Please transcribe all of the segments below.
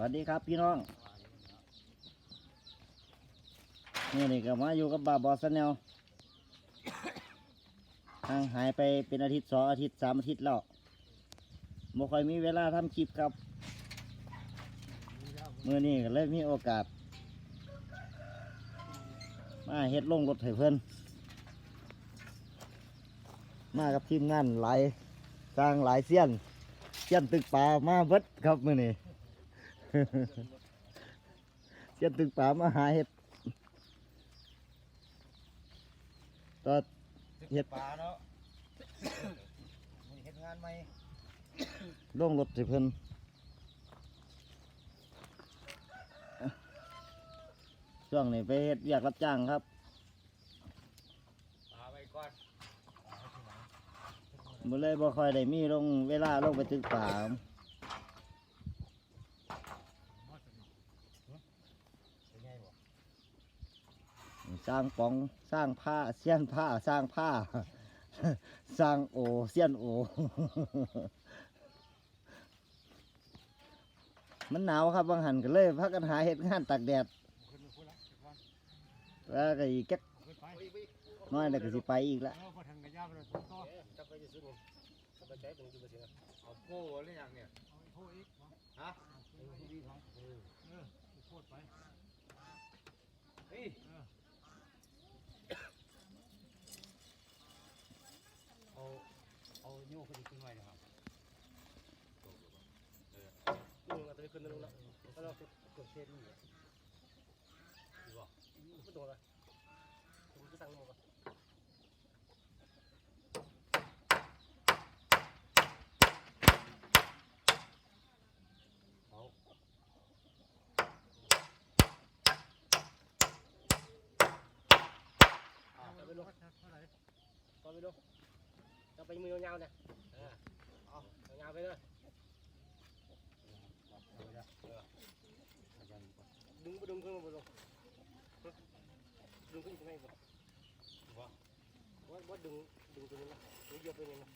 วัสดีครับพี่น้องนี่นี่ก็มาอยู่กับบาบอสแนลห่างหายไปเป็นอาทิตย์สองอาทิตย์สามอาทิตย์แล้วบ่ค่อยมีเวลาทำคลิปครับเมื่อนี้ก็เลยมีโอกาส มาเฮ็ดลงรถให้เพิ่นมากับทีมงานหลายสร้างหลายเสี้ยนเสี้ยนตึกป่ามาเบิดครับมื่อนี้ เสี้ยนตึกป่ามาหาเห็ดก็เฮ็ดปลาเนาะเฮ็ดงานใหม่ลงรถให้เพิ่นช่วงนี้ไปเฮ็ดอยากรับจ้างครับปลาไว้ก่อนมื่อเลยบ่ค่อยได้มีลงเวลาลงไปตึกป่า เป็นไงบ่ สร้างปองสร้างผ้าเสี้ยนผ้าสร้างผ้า สร้างโอเสี้ยนโอ มันหนาวครับบางหันก็เลยพักกันหาเห็ดงานตากแดดแล้วก็อีกแก๊กน้อยแล้วก็สิไปอีกละเอางกระยาไปเลยต่อจับไปจะซื้อนี่จับไปใจตรงจุดเสียเอาโป้หรือยังเนี่ยโป้อีกฮะเออดีครับเออเออโคตรไปเฮ้ย ลุงเอาตัวขึ้นนะลุงนะแล้วเรากดเช็ดนี่ดีบ่ไม่โดนเลยผมจะสั่งหมดก่อน เอาเอาไปลงเอาไปลงจะไปมือยาวๆเนี่ยเออเอายาวๆไปเลยดึงไปดึงขึ้นมาบนลงดึงขึ้นยังไงบ่ว่าว่าดึงดึ งตัวนี้นะดึงเยอะไปนี่นะ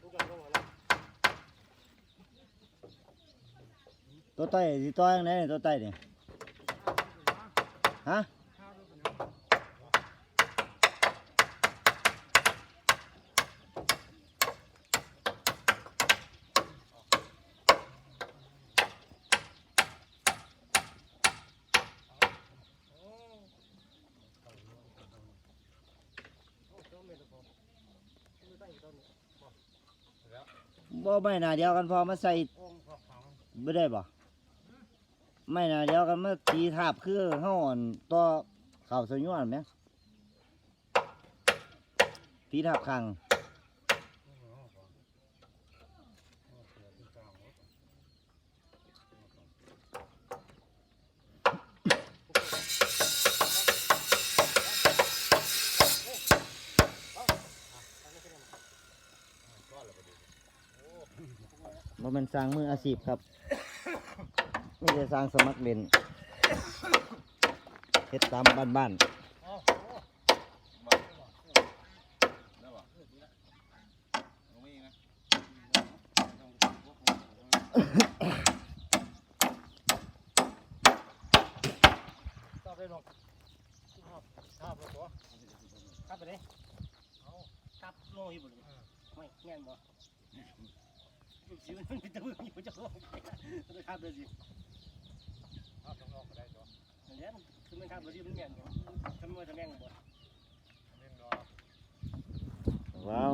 ดึงกันลงมานะตัวใต้สิตัวยังไงตัวใต้นี่ฮะ บ่ไม่นาเดียวกันพอมาใส่ไม่ได้บ่ไม่นาเดียวกันมาตีทาบคือห้าอ่อนต่อข้าวสยวนไหมตีทาบขัง บ่แมันสร้างมืออาชีพครับไม่ได้สร้างสมัครเล่นเฮ็ดตามบ้านๆต่อไปลงครับครับลงตัวครับไปเลยเอาครับโลอยู่บ่เลยไม่แง่นบ่ ลูกศิษย์มันเป็นตะมืออยู่จะลงไปครับเลยสิครับลงก็ได้ตัวเนี่ยคือมันครับเลยสิมันแง่นบ่ทำไมทำแง่งบ่แง่งดอกว้าว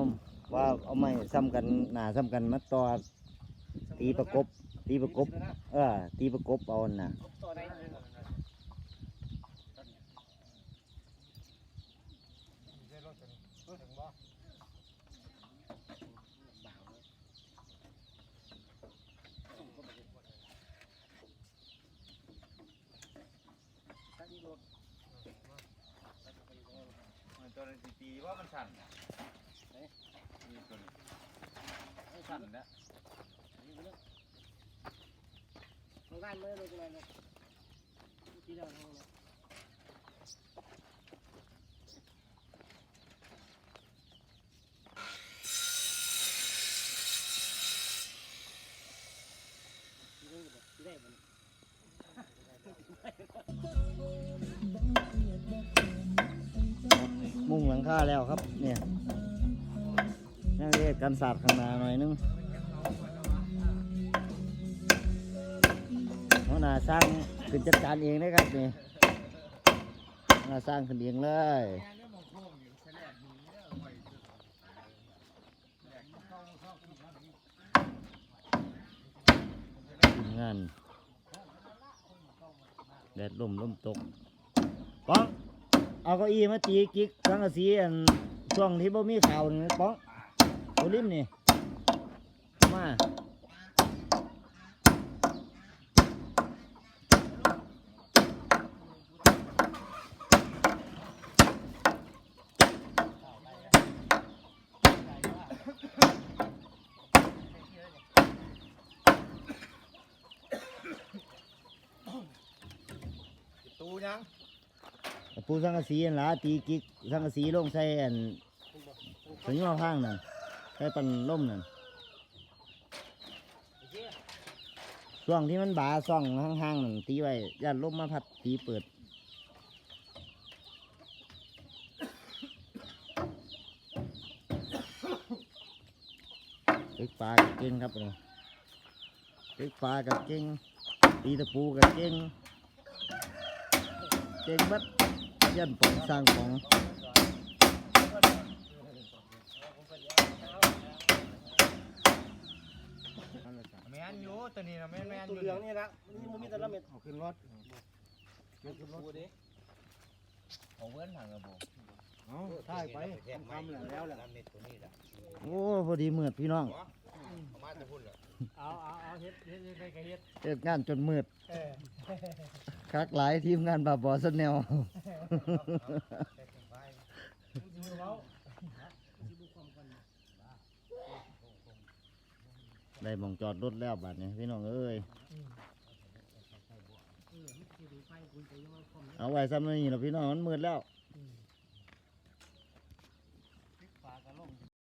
ว่าเอาไม้ซ้ำกันหนาซ้ำกันมาต่อตีประกบ ตีประกบ เออตีประกบเอาน่ะต่อไหนถึงบ่ตั้งรถ ตัวนี้ตีว่ามันสั่นนี่ตัวนี้ไม่สั่นแล้วทางด้านไม่ได้ลงอะไรเลยที่เราทางนั้ มุงหลังคาแล้วครับ เนี่ยนั่งเรียกกันศาสตร์ข้างหน้าหน่อยนึงหัวหน้าสร้างขึ้นจัดการเองนะครับนี่หัวหน้าสร้างขึ้นเองเลยงานแดดลมลมตกป้อง เอาเก้าอี้มาตีกิ๊กสังกะสีอันช่วงที่บ่มีข่าวนี่ป้องโอลิมนี่มาตูยัง ปูสังกะสีอันหละตีกิ๊กสังกะสีลงใส่อันสัญญาข้างนั่นใส่ปันล่มนั่นช่วงที่มันบาซ่องห้างๆนั่นตีไว้ย่านลมมาพัดตีเปิดเล็กปลากับเก่งครับนี่เล็กปลากับเก่งตีตะปูกับเก่งเก่งบัด ยันปองสร้างของแมนอยู่ตัวนี้นะแมนแมนอตัวเหลืองนี่ละนี่มันมีแต่ละเม็ดเอขึ้นรถขึ้นรถดิเอาเว้นทางกระบอกเอาถ่ายไปทำแล้วแล้วแหละโอ้พอดีเมืดพี่น้อง เอาเอาเอาเฮ็ดเฮ็ดเฮ็ดไปก็เฮ็ดเฮ็ดงานจนมืดเออคักหลายทีมงานบาบอสแนวมันสิบ่เว้ามันสิบ่ความกันได้หมองจอดรถแล้วบัดนี้พี่น้องเอ้ยเออมันสิได้ไปคุยไปยังว่าความเอาไว้ซ้ำนี่แล้วพี่น้องมันมืดแล้วเ